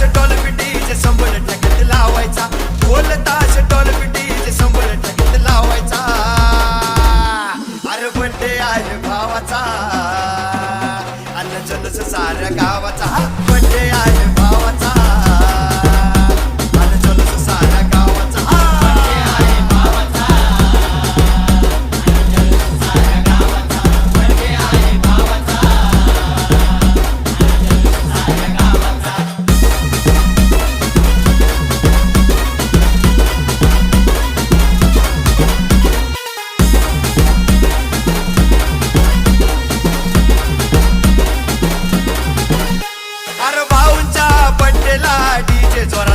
ताश doll DJ शंभर टक्क्यात लावायचा. ढोल ताश डॉल डीजे शंभर टक्क्यात लावायचा. अरे बड्डे आहे भावाचा. अन्न जलस साऱ्या गावाचा. बड्डे आहे It's